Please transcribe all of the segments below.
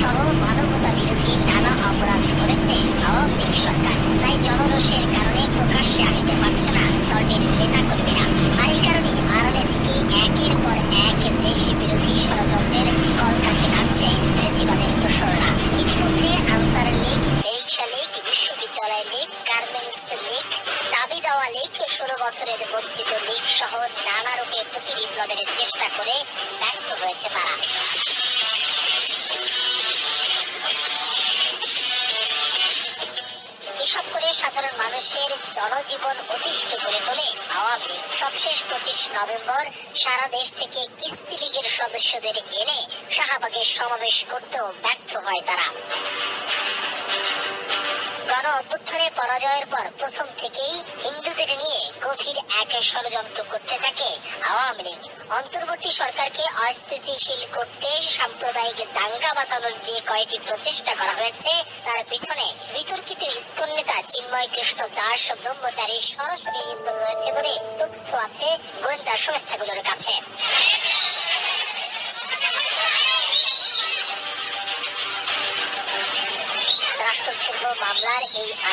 সহ মানবতা বিরোধী নানা অপরাধ করেছে আওয়ামী লীগ সরকার। তাই জনরোষের কারণে প্রকাশ্যে আসতে পারছে না দলটির নেতাকর্মীরা। আর এই কারণেই আড়ালে থেকে একের পর এক দেশ বিরোধী ষড়যন্ত্রের কলকাঠি নাড়ছে ফেসিবাদের দোসররা। ইতিমধ্যে আনসার লীগ রিক্সা লীগ, বিশ্ববিদ্যালয় লীগ, গার্মেন্টস লীগ, দাবি দেওয়া লীগ, ষোলো বছরের বঞ্চিত লীগ সহ নানা রূপে প্রতি বিপ্লবের চেষ্টা করে ব্যর্থ হয়েছে তারা। এসব করে সাধারণ মানুষের জনজীবন অতিষ্ঠ করে তোলে আওয়ামী লীগ। সবশেষ পঁচিশ নভেম্বর সারা দেশ থেকে কিস্তি লীগের সদস্যদের এনে শাহবাগে সমাবেশ করতেও ব্যর্থ হয় তারা। গণ অভ্যুত্থানে পরাজয়ের পর প্রথম থেকেই গভীর এক ষড়যন্ত্র করতে থাকে, আওয়ামী লীগ। অন্তর্বর্তী সরকারকে অস্থিতিশীল করতে সাম্প্রদায়িক দাঙ্গা বাঁধানোর যে কয়েকটি প্রচেষ্টা করা হয়েছে, তার পিছনে বিতর্কিত ইস্কন নেতা চিন্ময় কৃষ্ণ দাস ব্রহ্মচারী সরাসরি নিয়ন্ত্রণ রয়েছে বলে তথ্য আছে গোয়েন্দা সংস্থাগুলোর কাছে।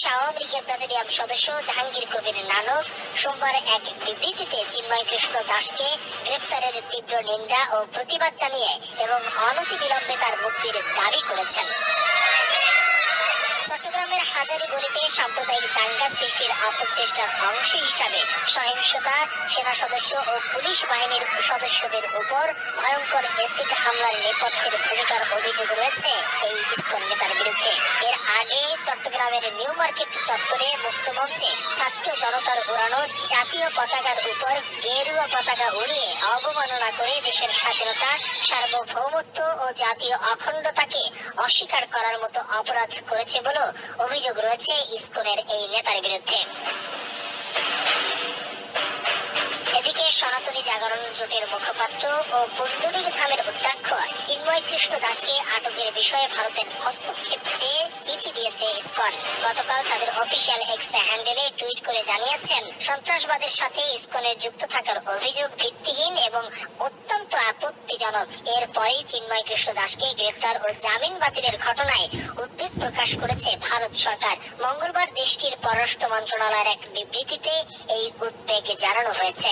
বাংলাদেশ প্রেসিডিয়াম সদস্য জাহাঙ্গীর কবির নানক সোমবার এক বিবৃতিতে চিন্ময় কৃষ্ণ দাসকে গ্রেপ্তারের তীব্র নিন্দা ও প্রতিবাদ জানিয়ে এবং অনতিবিলম্বে তার মুক্তির দাবি করেছেন। চট্টগ্রামের হাজারি গলিতে সাম্প্রদায়িক দাঙ্গা সৃষ্টির অপচেষ্টার অংশ হিসাবে সহিংসতা, সেনা সদস্য ও পুলিশ বাহিনীর সদস্যদের উপর ভয়ঙ্কর এসিড হামলার নেপথ্যের ভূমিকার অভিযোগ রয়েছে এই ইস্কন নেতার বিরুদ্ধে। আগে চট্টগ্রামের নিউ মার্কেট চত্বরে মুক্ত মঞ্চে ছাত্র জনতার উড়ানো জাতীয় পতাকার উপর গেরুয়া পতাকা উড়িয়ে অবমাননা করে দেশের স্বাধীনতা, সার্বভৌমত্ব ও জাতীয় অখণ্ডতাকে অস্বীকার করার মতো অপরাধ করেছে বলেও অভিযোগ রয়েছে ইসকনের এই নেতার বিরুদ্ধে। এদিকে সনাতনী জাগরণ জোটের মুখপাত্র ও পুণ্ডরিক ধামের অধ্যক্ষ দাসকে আটকের বিষয়ে ভারতের হস্তক্ষেপ চেয়ে চিঠি দিয়েছে ইসকন। গতকাল তাদের অফিসিয়াল এক্স হ্যান্ডেলে টুইট করে জানিয়েছেন, সন্ত্রাসবাদের সাথে ইসকনের যুক্ত থাকার অভিযোগ ভিত্তিহীন এবং অত্যন্ত আপত্তিজনক। এরপরেই চিন্ময় কৃষ্ণ দাসকে গ্রেপ্তার ও জামিন বাতিলের ঘটনায় উদ্বেগ প্রকাশ করেছে ভারত সরকার। মঙ্গলবার দেশটির পররাষ্ট্র মন্ত্রণালয়ের এক বিবৃতিতে এই উদ্বেগ জানানো হয়েছে।